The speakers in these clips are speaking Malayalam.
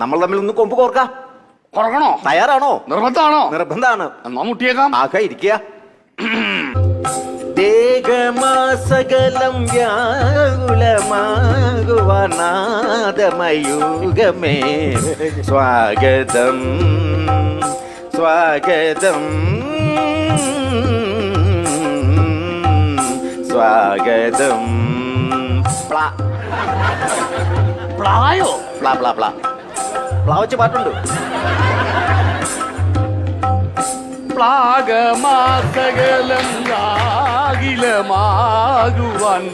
നമ്മൾ തമ്മിൽ ഒന്ന് കൊമ്പ് കോർക്കാം. കുറക്കണോ? തയ്യാറാണോ? നിർബന്ധമാണോ? നിർബന്ധമാണ്. എന്നാ മുട്ടിയേക്കാം. ആക ഇരിക്കുക. വ്യാകുലമാകുവനാദമയുഗമേ സ്വാഗതം. സ്വാഗതം. സ്വാഗതം. പ്ലാ. പ്രായോ പ്ലാ പ്ലാ പ്ലാ. പ്ലാവച്ച് പാട്ടുണ്ട്. പ്ലാഗമാസകലം രാഗിലമാകുവാൻ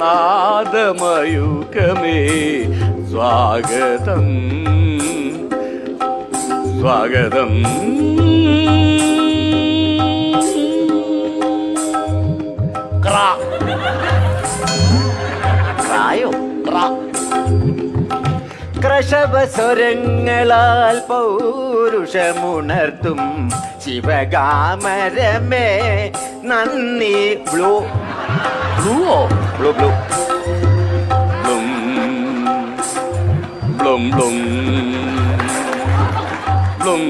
സ്വാഗതം. സ്വാഗതം. ക്രായോ? ക്രാ. ക്രശവസ്വരങ്ങളാൽ പൗരുഷമുണർത്തും ശിവകാമരമേ. നന്ദി. ബ്ലൂ. ബ്ലൂവോ? Blue blue. ബ്ലും, ബ്ലും, ബ്ലും. ബ്ലും,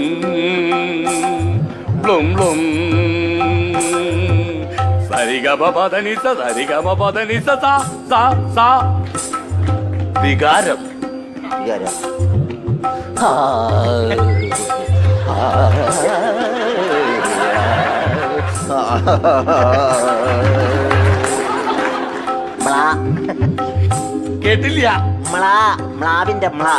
ബ്ലും, ബ്ലും. സരിഗമ പദനിസ സരിഗമ പദനിസ സ സ. വികാരം. ഇതാരാ? കേട്ടില്ല മ്ലാ, മ്ലാവിന്റെ മ്ലാ